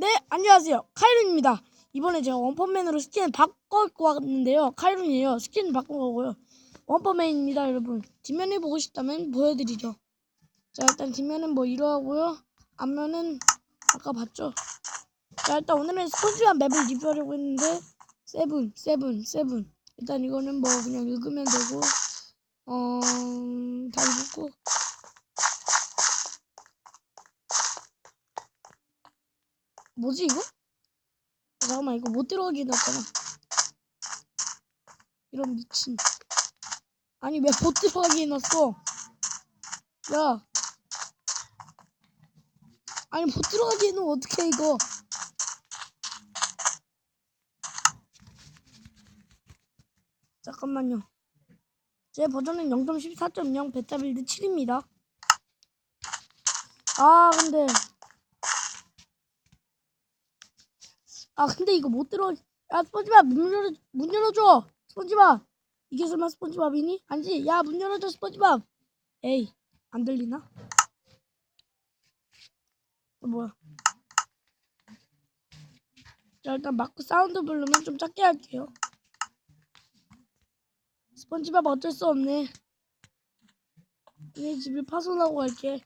네, 안녕하세요. 카이룬입니다. 이번에 제가 원펀맨으로 스킨을 바꿔고 왔는데요. 카이룬이에요. 스킨 바꾼 거고요. 원펀맨입니다, 여러분. 뒷면을 보고 싶다면 보여드리죠. 자, 일단 뒷면은 뭐 이러하고요. 앞면은 아까 봤죠. 자, 일단 오늘은 스폰지한 맵을 리뷰하려고 했는데 세븐, 세븐, 세븐. 일단 이거는 뭐 그냥 읽으면 되고 어... 다 읽고 뭐지 이거? 잠깐만 이거 못 들어가게 해놨잖아. 이런 미친. 아니 왜 못 들어가게 해놨어? 야. 아니 못 들어가게 해놓으면 어떡해 이거? 잠깐만요. 제 버전은 0.14.0 베타 빌드 7입니다. 아 근데 아 근데 이거 못 들어. 야 스펀지밥 문 열어 문 열어줘. 스펀지밥. 이게 설마 스펀지밥이니? 아니지? 야 문 열어줘 스펀지밥. 에이 안 들리나? 어, 뭐야? 자 일단 마크 사운드 부르면 좀 작게 할게요. 스펀지밥 어쩔 수 없네. 내 집을 파손하고 갈게.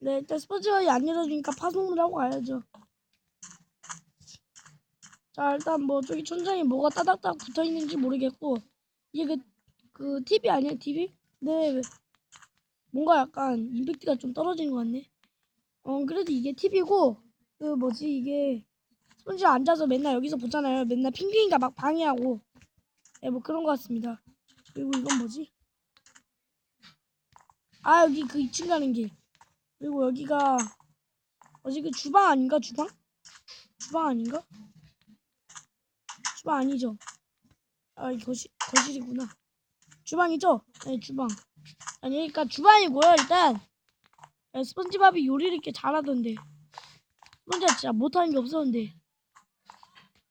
네 일단 스펀지밥이 안 열어주니까 파손을 하고 가야죠 자 일단 뭐 저기 천장에 뭐가 따닥따닥 붙어 있는지 모르겠고 이게 그, 그 TV 아니야 TV? 네 뭔가 약간 임팩트가 좀 떨어지는 것 같네 어 그래도 이게 TV고 그 뭐지 이게 스펀지 앉아서 맨날 여기서 보잖아요 맨날 핑핑이가 막 방해하고 네 뭐 그런 것 같습니다 그리고 이건 뭐지? 아 여기 그 2층 가는 길 그리고 여기가 어디 그 주방 아닌가 주방? 주방 아닌가? 주방 아니죠? 아, 이 거실, 거실이구나. 주방이죠? 네, 주방. 아니, 그러니까 주방이고요, 일단. 야, 스펀지밥이 요리를 이렇게 잘하던데. 스펀지가 진짜 못하는 게 없었는데.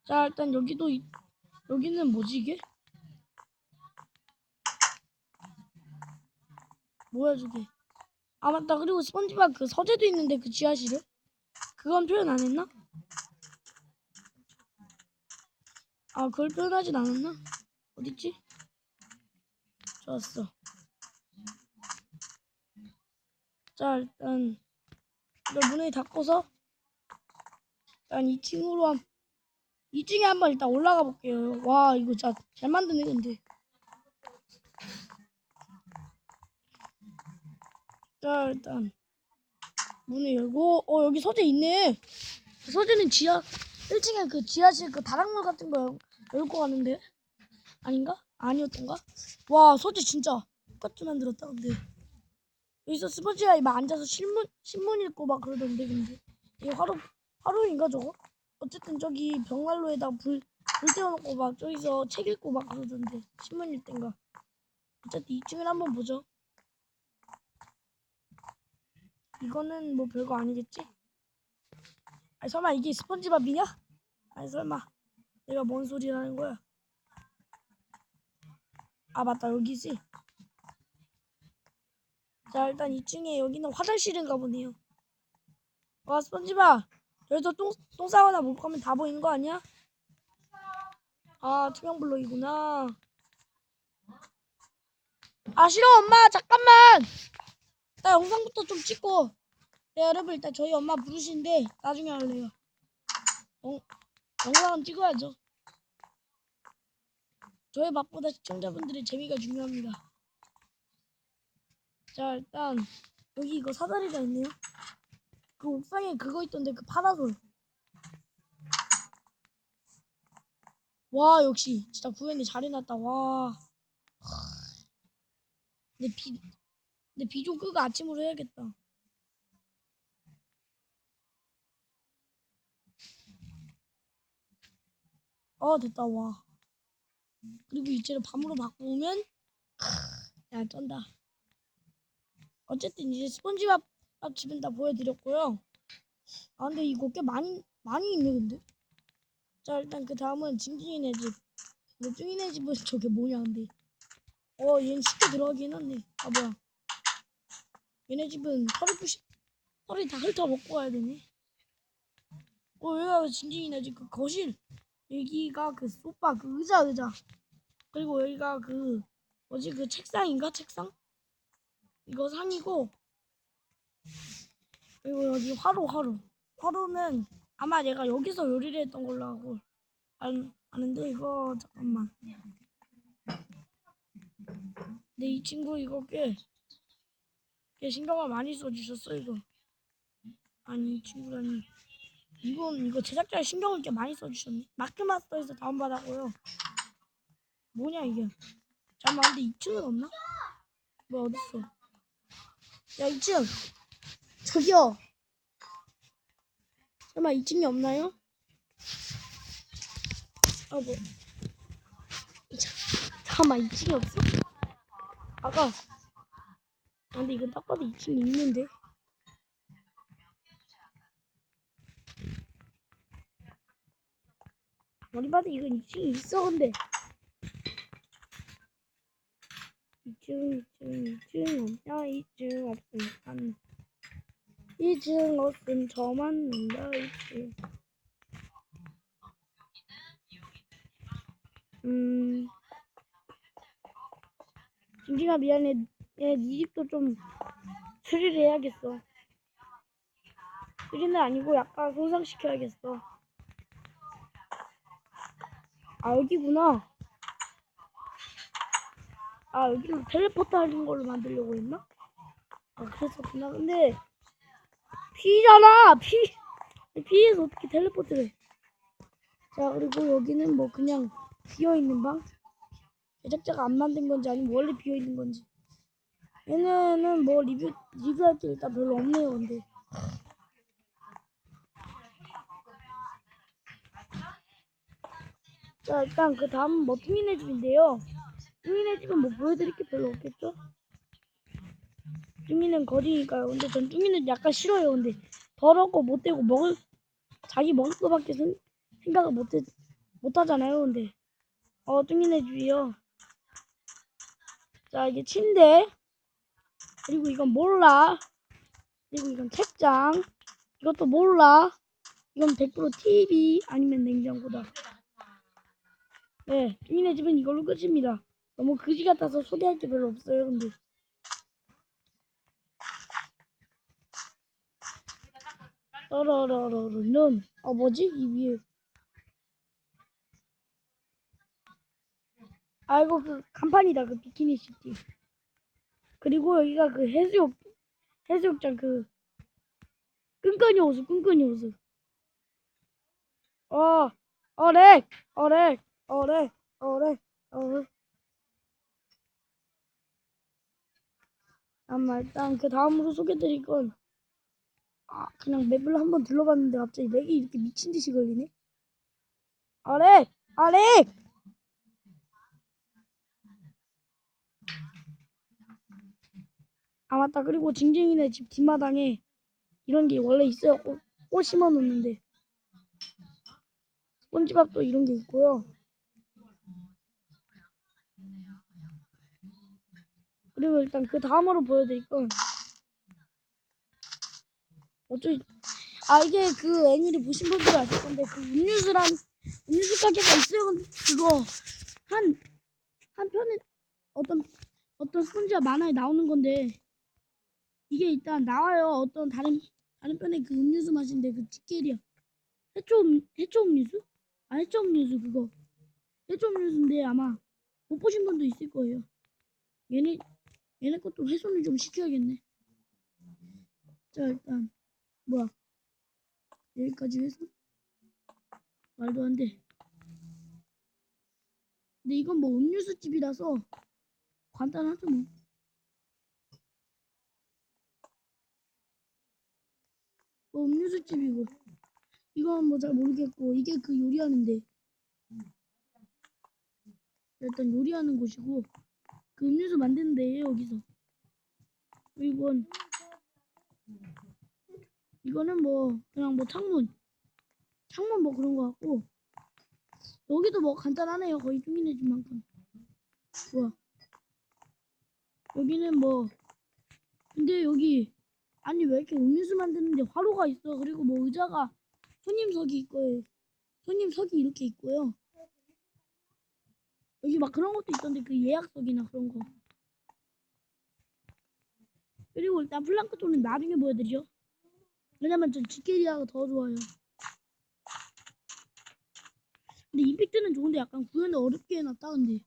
자, 일단 여기도, 이- 여기는 뭐지, 이게? 뭐야, 저게. 아, 맞다. 그리고 스펀지밥 그 서재도 있는데, 그 지하실에? 그건 표현 안 했나? 아 그걸 표현하진 않았나? 어딨지? 좋았어 자 일단 이걸 문을 닫고서 일단 2층으로 한 2층에 한번 일단 올라가 볼게요 와 이거 진짜 잘 만드네 근데 자 일단 문을 열고 어 여기 서재 있네 서재는 지하 1층에 그 지하실 그 다락물 같은 거 열고 가는데 아닌가? 아니었던가? 와 소재 진짜 똑같이 만들었다 근데 여기서 스포츠가 막 앉아서 신문 신문 읽고 막 그러던데 근데 이게 화로 화로인가 저거? 어쨌든 저기 벽난로에다 불, 불 떼어놓고 막 저기서 책 읽고 막 그러던데 신문 읽던가 어쨌든 2층을 한번 보죠 이거는 뭐 별거 아니겠지? 아니 설마 이게 스펀지밥이냐? 아니 설마 내가 뭔 소리를 하는 거야? 아 맞다 여기지. 자 일단 2층에 여기는 화장실인가 보네요. 와 스펀지밥 여기서 똥, 똥 싸거나 목하면 다 보이는 거 아니야? 아 투명 블록이구나. 아 싫어 엄마 잠깐만. 나 영상부터 좀 찍고. 네 여러분 일단 저희 엄마 부르시는데 나중에 할래요. 영, 영상은 찍어야죠. 저의 맛보다 시청자분들의 재미가 중요합니다. 자 일단 여기 이거 사다리가 있네요. 그 옥상에 그거 있던데 그 파라솔. 와 역시 진짜 구현이 잘 해놨다 와. 근데 비 근데 비좀 끄고 아침으로 해야겠다. 어 됐다 와. 그리고 이제를 밤으로 바꾸면 야 쩐다. 어쨌든 이제 스펀지밥 밥 집은 다 보여드렸고요. 아 근데 이거 꽤 많이 많이 있네 근데. 자 일단 그 다음은 징징이네 집. 근데 뚱이네 집은 저게 뭐냐 근데. 어 얘는 쉽게 들어가긴 했네. 아 뭐야. 얘네 집은 털이 부시 털이 다 훑어 먹고 와야 되네. 어 여기가 진진이네 지금 그 거실 여기가 그 소파 그 의자 의자. 그리고 여기가 그 뭐지? 그 책상인가? 책상? 이거 상이고 그리고 여기 화로 화로. 화로는 아마 얘가 여기서 요리를 했던 걸로 알고 알, 아는데 이거 잠깐만. 근데 이 친구 이거 꽤, 꽤 신경을 많이 써주셨어 이거. 아니 이 친구라니 이건 이거 제작자의 신경을 꽤 많이 써주셨네 마크마스터에서 다운받았고요 뭐냐 이게 잠깐만 근데 2층은 없나? 뭐 어딨어 야 2층 저기요 설마 2층이 없나요? 아 뭐. 자, 잠깐만 2층이 없어? 아까 아, 근데 이건 딱 봐도 2층이 있는데 머리 봐도 이건 2층이 있어 근데. 2층 2층 2층. 없냐 2층 없음 안 2층 없음 저 맞는다 2층. 음. 진지가 미안해. 얘네 집도 좀 수리를 해야겠어. 수리는 아니고 약간 손상시켜야겠어 아 여기구나. 아 여기는 텔레포트 하는 걸로 만들려고 했나? 아 그랬었구나. 근데 피잖아 피 피에서 어떻게 텔레포트를 해? 자 그리고 여기는 뭐 그냥 비어있는 방? 제작자가 안 만든 건지 아니면 원래 비어있는 건지. 얘네는 뭐 리뷰 리뷰할 게 일단 별로 없네요 근데 자 일단 그 다음은 뭐 뚱이네 집인데요. 뚱이네 집은 뭐 보여드릴 게 별로 없겠죠? 뚱이는 거리니까요. 근데 전 뚱이는 약간 싫어요. 근데 더럽고 못되고 먹을 자기 먹을 거밖에 생, 생각을 못 해 못 하잖아요. 근데 어 뚱이네 집이요. 자 이게 침대. 그리고 이건 몰라. 그리고 이건 책장. 이것도 몰라. 이건 100% TV 아니면 냉장고다 네 뚱이네 집은 이걸로 끝입니다. 너무 그지 같아서 소개할 게 별로 없어요 근데. 떠러러러는 어 뭐지 이 위에 아이고 그 간판이다 그 비키니 시티 그리고 여기가 그 해수욕 해수욕장 그 끈끈이 호수 끈끈이 호수. 어 어렉 어렉 어렉 어렉 어렉 아마 일단 그 다음으로 소개드릴 건 아, 그냥 맵을 한번 둘러봤는데 갑자기 렉이 이렇게 미친 듯이 걸리네. 아래, 아래. 아 맞다. 그리고 징징이네 집 뒷마당에 이런 게 원래 있어요. 꽃, 꽃 심어 놓는데. 스폰지밥도 이런 게 있고요. 그리고 일단 그 다음으로 보여드릴 건 어쩌 아 이게 그 애니를 보신 분들 아실 건데 그 음료수란 음료수 가게가 있어요. 그거 한 한 편에 어떤 어떤 스폰지와 만화에 나오는 건데 이게 일단 나와요. 어떤 다른 다른 편의 그 음료수 맛인데 그 치케리야. 해초 음, 해초 음료수? 아 해초 음료수 그거. 해초 음료수인데 아마 못 보신 분도 있을 거예요. 얘네 얘네 것도 훼손을 좀 시켜야겠네. 자 일단 뭐야? 여기까지 해서 말도 안 돼. 근데 이건 뭐 음료수 집이라서 간단하죠 뭐. 뭐 음료수 집이고. 이건 뭐 잘 모르겠고 이게 그 요리하는데. 일단 요리하는 곳이고 그 음료수 만드는 데예요 여기서. 이건. 이거는 뭐 그냥 뭐 창문. 창문 뭐 그런 거 같고. 여기도 뭐 간단하네요. 거의 뚱이네 집만큼. 뭐야 여기는 뭐. 근데 여기 아니 왜 이렇게 음료수 만드는데 화로가 있어? 그리고 뭐 의자가 손님석이 있고요. 손님석이 이렇게 있고요. 여기 막 그런 것도 있던데 그 예약석이나 그런 거. 그리고 일단 플랑크톤은 나중에 보여드리죠. 왜냐면 전 지게리아가 더 좋아요. 근데 임팩트는 좋은데 약간 구현을 어렵게 해놨다 근데.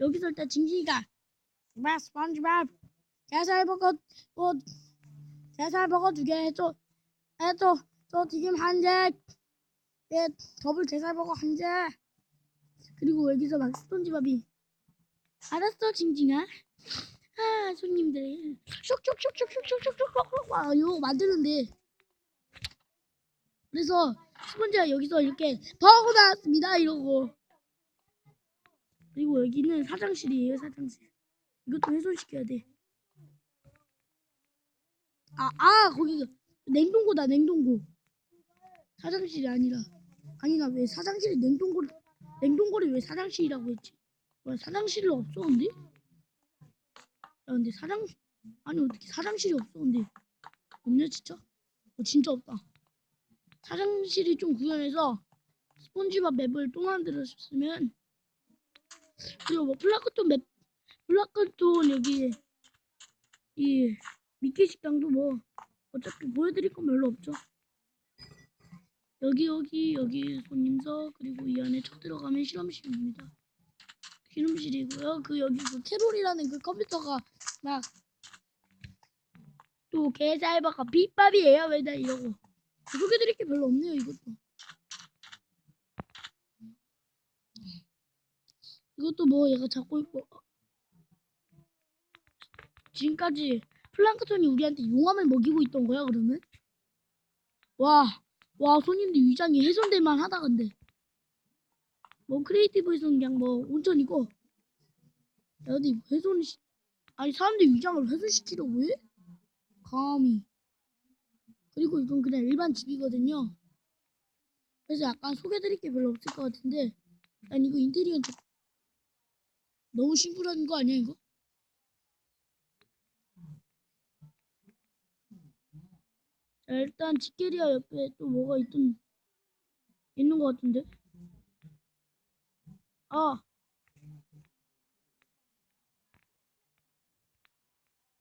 여기서 일단 징징이가 막 스펀지밥 게살버거 뭐 게살버거 두개 해줘 해줘 저 튀김 한개 예 더블 게살버거 한개 그리고 여기서 막 스폰지밥이 알았어 징징아. 아 손님들. 쇽쇽쇽쇽쇽쇽쇽 어, 어, 와요 만드는데. 그래서 스폰지가 여기서 이렇게 더하고 나왔습니다 이러고. 그리고 여기는 사장실이에요 사장실. 이것도 훼손시켜야 돼. 아, 아, 거기 냉동고다, 냉동고. 사장실이 아니라. 아니나 왜 사장실이 냉동고를 냉동고를 왜 사장실이라고 했지? 왜 사장실이 없어, 근데? 야, 근데 사장, 아니, 어떻게 사장실이 없어, 근데? 없네, 진짜? 어, 진짜 없다. 사장실이 좀 구현해서 스폰지밥 맵을 또 만들었으면, 그리고 뭐 플라크톤 맵, 플라크톤 여기, 이, 미끼 식당도 뭐 어차피 보여드릴 건 별로 없죠. 여기 여기 여기 손님석 그리고 이 안에 척 들어가면 실험실입니다. 실험실이고요. 그 여기 그 캐롤이라는 그 컴퓨터가 막 또 개살바가 빗밥이에요 왜나 이러고 소개드릴 게 별로 없네요 이것도. 이것도 뭐 얘가 잡고 있고 지금까지 플랑크톤이 우리한테 용암을 먹이고 있던 거야 그러면? 와, 와 손님들 위장이 훼손될 만 하다 근데. 뭐 크리에이티브에서는 그냥 뭐 온천이고. 야, 어디 훼손 시... 아니 사람들 위장을 훼손시키려고 해? 감히. 그리고 이건 그냥 일반 집이거든요. 그래서 약간 소개드릴 게 별로 없을 것 같은데. 난 이거 인테리어 좀 너무 심플한 거 아니야 이거? 일단 지게리아 옆에 또 뭐가 있던 있는 것 같은데. 아.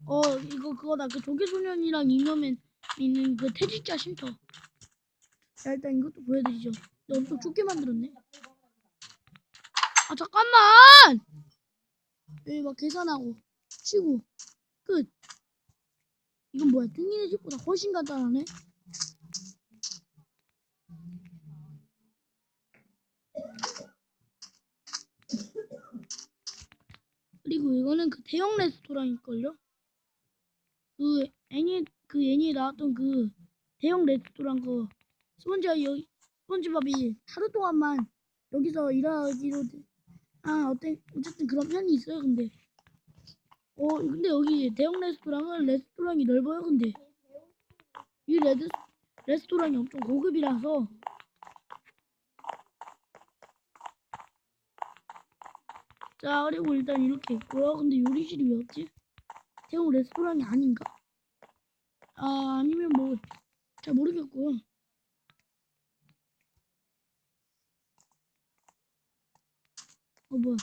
어 이거 그거다 그 조개소년이랑 이념엔 있는 그 퇴직자 쉼터. 자 일단 이것도 보여드리죠. 근데 엄청 좁게 만들었네. 아 잠깐만. 여기 막 계산하고 치고 끝. 이건 뭐야? 뚱이네 집보다 훨씬 간단하네. 그리고 이거는 그 대형 레스토랑일걸요? 그 애니 그 애니에 나왔던 그 대형 레스토랑 그 스펀지가 여기 스펀지밥이 하루 동안만 여기서 일하기로 돼. 아 어때 어쨌든 그런 편이 있어요 근데 어 근데 여기 대형 레스토랑은 레스토랑이 넓어요 근데. 이 레드 레스토랑이 엄청 고급이라서. 자 그리고 일단 이렇게 있고요. 근데 요리실이 왜 없지? 대형 레스토랑이 아닌가? 아 아니면 뭐 잘 모르겠고요. 어 뭐야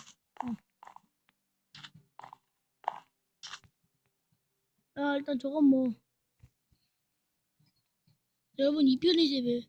아 일단 저건 뭐. 여러분 이 편의 집에